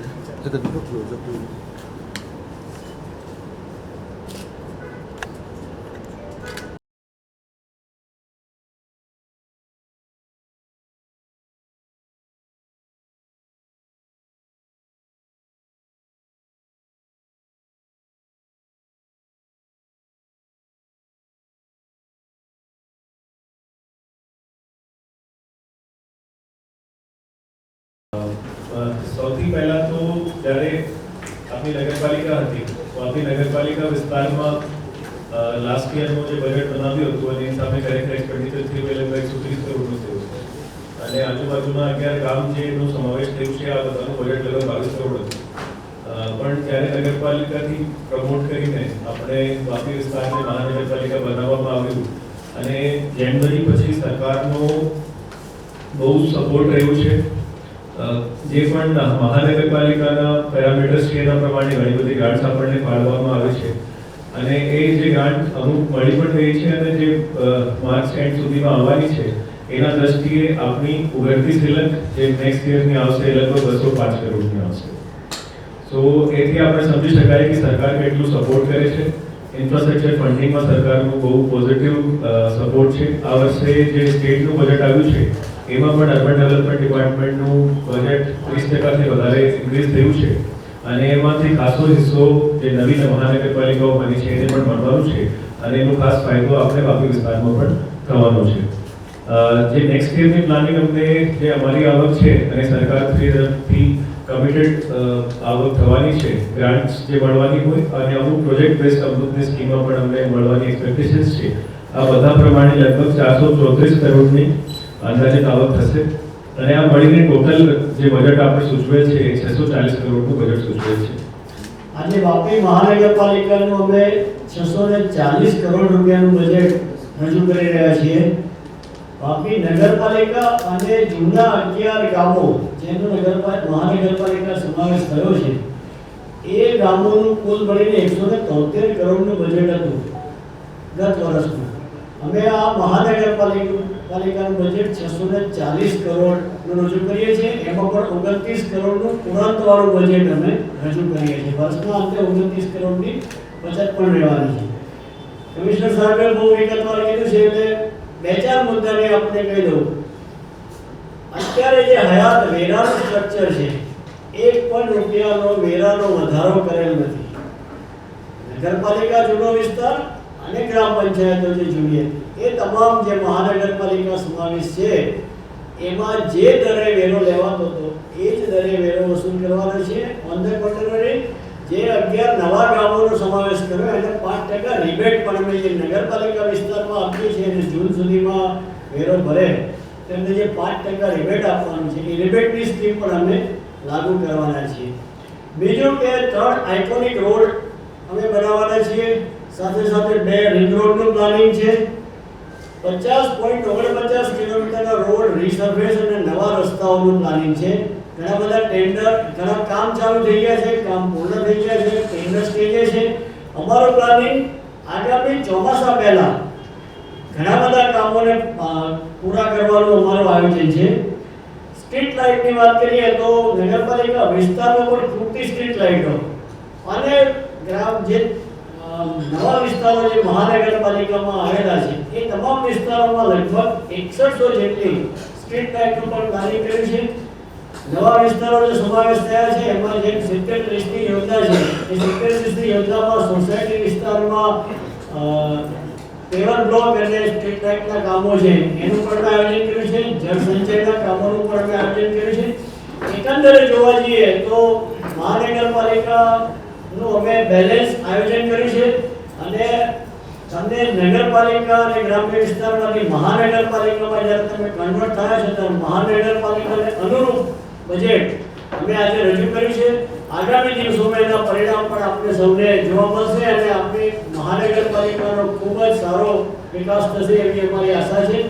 だけど僕は સૌથી પહેલા તો જ્યારે આપણી નગરપાલિકા હતી. તો આપણી નગરપાલિકા વિસ્તારમાં લાસ્ટ યરનું જે બજેટ બનાવ્યું હતું, એની સામે ખરેખર એક્સપેન્ડિચર થયું એ કંઈક સુત્રીસ ત્રીસ કરોડનું થયું. અને આજુબાજુના અગિયાર ગામ છે એનો સમાવેશ થયો છે, આ બધાનું બજેટ લગભગ બાવીસ કરોડ હતું. પણ ત્યારે નગરપાલિકાથી પ્રમોટ કરીને આપણે વાપી વિસ્તારને મહાનગરપાલિકા બનાવવામાં આવ્યું. અને જાન્યુઆરી પછી સરકારનો બહુ સપોર્ટ રહ્યો છે. જે પણ મહાનગરપાલિકાના પેરામીટર્સ છે, એના પ્રમાણે ઘણી બધી ગ્રાન્ટ્સ આપણને ફાળવવામાં આવે છે. અને એ જે ગ્રાન્ટ અમુક મળી પણ રહી છે અને જે માર્ચ એન્ડ સુધીમાં આવવાની છે, એના દ્રષ્ટિએ આપણી ઉભરતી સિલક જે નેક્સ્ટ યરની આવશે, એ લગભગ બસો પાંચ કરોડની આવશે. સો એથી આપણે સમજી શકાય કે સરકાર કેટલું સપોર્ટ કરે છે. ઇન્ફ્રાસ્ટ્રક્ચર ફંડિંગમાં સરકારનું બહુ પોઝિટિવ સપોર્ટ છે. આ વર્ષે જે સ્ટેટનું બજેટ આવ્યું છે એમાં પણ અર્બન ડેવલપમેન્ટ ડિપાર્ટમેન્ટનું બજેટ ત્રીસ ટકાથી વધારે ઇન્ક્રીઝ થયું છે. અને એમાંથી ખાસો હિસ્સો જે નવી મહાનગરપાલિકાઓ બની છે, એને પણ મળવાનું છે. અને એનો ખાસ ફાયદો આપણે વાપી વિસ્તારમાં પણ થવાનો છે. જે નેક્સ્ટ યરની પ્લાનિંગ અમને જે અમારી આવક છે અને સરકાર તરફથી કમિટેડ આવક થવાની છે ગ્રાન્ટ્સ જે મળવાની હોય અને અમુક પ્રોજેક્ટ બેઝ અમૃતની સ્કીમમાં પણ અમને મળવાની એક્સપેક્ટેશન્સ છે. આ બધા પ્રમાણે લગભગ ચારસો ચોત્રીસ કરોડની અંદાજિત આવક થશે. અને આ મળીને ટોટલ જે બજેટ આપણે સૂચવે છે, એ છસો ચાલીસ કરોડનું બજેટ સૂચવે છે. આજે વાપી મહાનગરપાલિકાનું અમે છસો ને ચાલીસ કરોડ રૂપિયાનું બજેટ રજૂ કરી રહ્યા છીએ. વાપી નગરપાલિકા અને જૂના અગિયાર ગામો, જેનો નગરપાલિકા મહાનગરપાલિકા સમાવેશ થયો છે, એ ગામોનું કુલ મળીને એકસો ને તોતેર કરોડનું બજેટ હતું ગત વર્ષનું અમે આ મહાનગરપાલિકા પાલિકાનું બજેટ છસો ને ચાલીસ કરોડનું રજૂ કરીએ છીએ. એમાં પણ ઓગણત્રીસ કરોડનું તુરંતવાળું બજેટ અમે રજૂ કરીએ છીએ. વર્ષના અંતે ઓગણત્રીસ કરોડની બચત પણ રહેવાની છે. કમિશનર સાહેબે બહુ વિગતવાર કીધું છે, એટલે બે ચાર મુદ્દાને આપણે કહી દઉં. અત્યારે જે હયાત વેરાનું સ્ટ્રક્ચર છે, એક પણ રૂપિયાનો વેરાનો વધારો કરેલ નથી. નગરપાલિકા જૂનો વિસ્તાર અને ગ્રામ પંચાયતો જે જોઈએ, એ તમામ જે મહાનગરપાલિકા સમાવેશ છે, એમાં જે દરે વેરો લેવાતો હતો, એ જ દરે વેરો વસૂલ કરવાનો છે. ઓન ધ કોન્ટ્રરી જે અગિયાર નવા ગામોનો સમાવેશ કર્યો, એને પાંચ ટકા રિબેટ પણ અમે જે નગરપાલિકા વિસ્તારમાં આપીએ છીએ અને જૂન સુધીમાં વેરો ભરે, તેમને જે પાંચ ટકા રિબેટ આપવાનું છે, એ રિબેટની સ્કીમ પણ અમે લાગુ કરવાના છીએ. બીજું કે ત્રણ આઇકોનિક રોડ અમે બનાવવાના છીએ. સાથે સાથે બે રિંગ રોડનું પ્લાનિંગ છે. પચાસ પોઈન્ટ ઓગણપચાસ કિલોમીટરના રોડ રીસર્ફેસ અને નવા રસ્તાઓનું પ્લાનિંગ છે. ઘણા બધા ટેન્ડર ઘણા કામ ચાલુ થઈ ગયા છે, કામ પૂર્ણ થઈ ગયા છે ટેન્ડર સ્ટેજે છે. અમારું પ્લાનિંગ આગામી ચોમાસા પહેલા ઘણા બધા કામોને પૂરા કરવાનું અમારું આયોજન છે. સ્ટ્રીટ લાઇટની વાત કરીએ તો નગરપાલિકા વિસ્તારમાં પણ ખૂટતી સ્ટ્રીટ લાઇટો અને ગ્રામ જે નવા વિસ્તારો જે મહાનગરપાલિકામાં આવેલા છે, એ તમામ વિસ્તારોમાં લગભગ એકસઠસો જેટલી સ્ટ્રીટ લાઇટનું પણ કાર્ય કર્યું છે. નવા વિસ્તારો જે સમાવેશ થયા છે, એમાં જે સિત્તેર ત્રીસની યોજના છે, એ સિત્તેર ત્રીસની યોજનામાં સોસાયટી વિસ્તારમાં પેવર બ્લોક અને સ્ટ્રીટ લાઇટના કામો છે, એનું પણ આયોજન કર્યું છે, જળ સંચયના કામોનું પણ આયોજન કર્યું છે. એકંદરે જોવા જઈએ તો અમે બેલેન્સ આયોજન કર્યું છે અને તમને નગરપાલિકા અને ગ્રામ્ય વિસ્તારમાંથી મહાનગરપાલિકામાં જ્યારે તમે કન્વર્ટ થયા છો, ત્યારે મહાનગરપાલિકાને અનુરૂપ બજેટ અમે આજે રજૂ કર્યું છે. આગામી દિવસોમાં એના પરિણામ પણ આપણે સૌને જોવા મળશે અને આપણી મહાનગરપાલિકાનો ખૂબ જ સારો વિકાસ થશે એવી અમારી આશા છે.